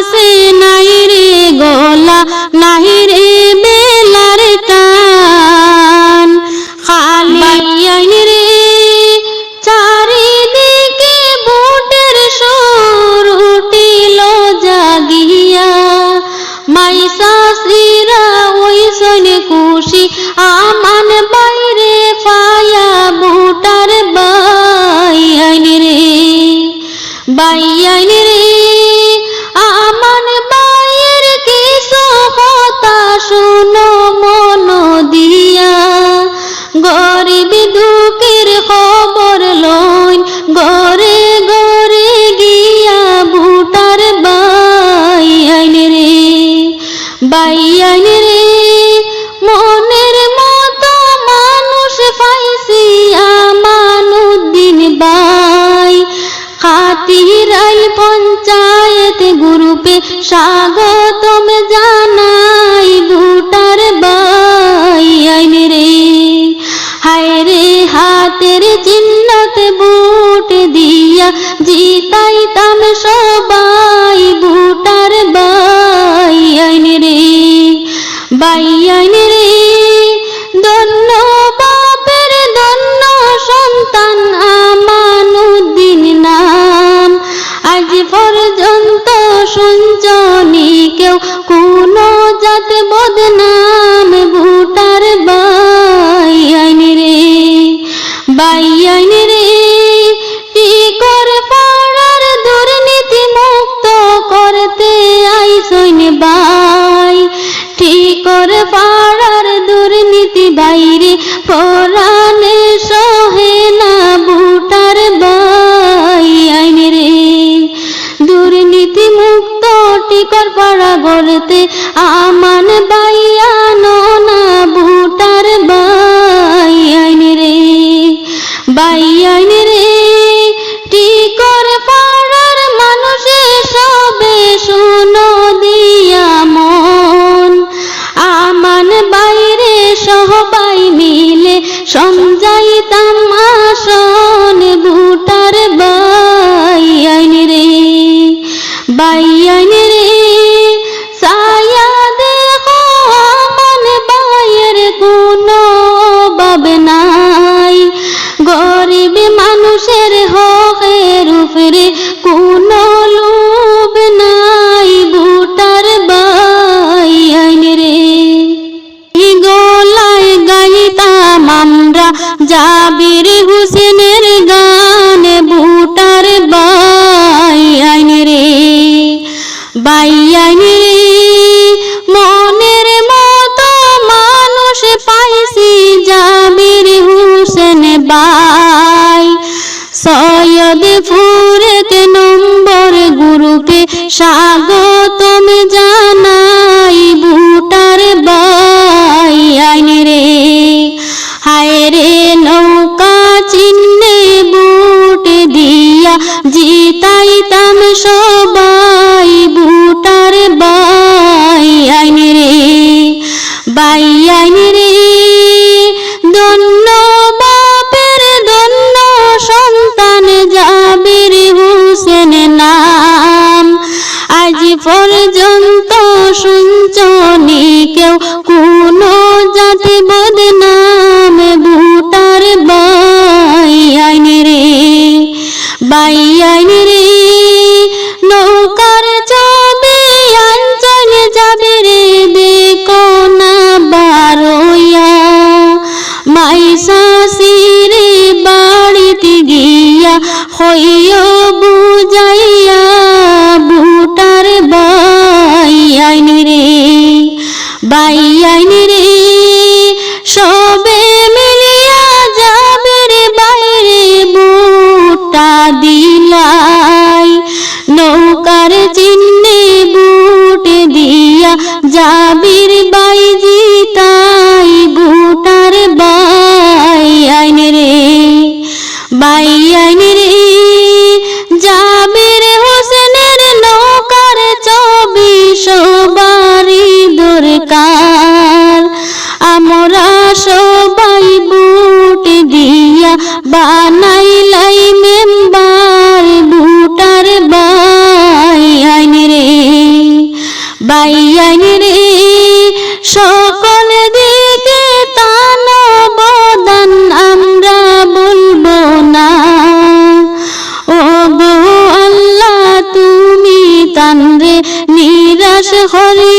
আছে নাই রে গলা নাই রে বেলার টান। খালি রে চারিদিকে বুটের সুর উঠিল জাগিয়া। মাই শাশিরা ওই সৈনে খুশি আমান বাইরে পায়া বুটার বাই আইন রে। বাই আইন রে বাই আইন রে মনের মতো মানুষ পাইছি আমানুদ্দিন বাই। খাতিরাই পঞ্চায়েত গ্রুপে স্বাগতম জানাই বুটার বাই আইন রে হায় রে হাতের চিহ্নতে বুট দিয়া জিতাইতাম সবাই। আইন রে ধন্য, বাপের ধন্য, সন্তান আমানুদ্দিন নাম। আজ পর্যন্ত শুনছনি কেউ কোন জাত বদনাম ভুটার বাই আইন রে বাই আইন রে করতে আইসইন বাই। ঠিকর পাড়ার দুর্নীতি বাইরে, পরাণে সহে না বুটার বাই। আইন রে দুর্নীতি মুক্ত টিকর পাড়া গড়তে আমান বাইয়ানো না বুটার বাই। আইন রে বাই আইন রে মিলে সমঝাইতাম আসন বুটার বাই আইন রে বাই আইন রে। সায়া দেখো আমান বাইয়ের কোনো বাবে নাই। গরিব মানুষের হকের উপরে কোনো লোভ নাই। জাবির হুসেনের গান বুটার বাই আইন রে, বাই আইন রে। মনের মতো মানুষ পাইছি জাবির হুসেন বাই। সৈয়দ ফুরেক নম্বর গ্রুপে স্বাগতম জানাই। জাবির বাই জিতাই, ভুটার বাই আইন রে। বাই আইন রে, জাবির হোসেনের নৌকার ছবি সবারই দরকার। আমরা সবাই বুট দিয়া বানা hari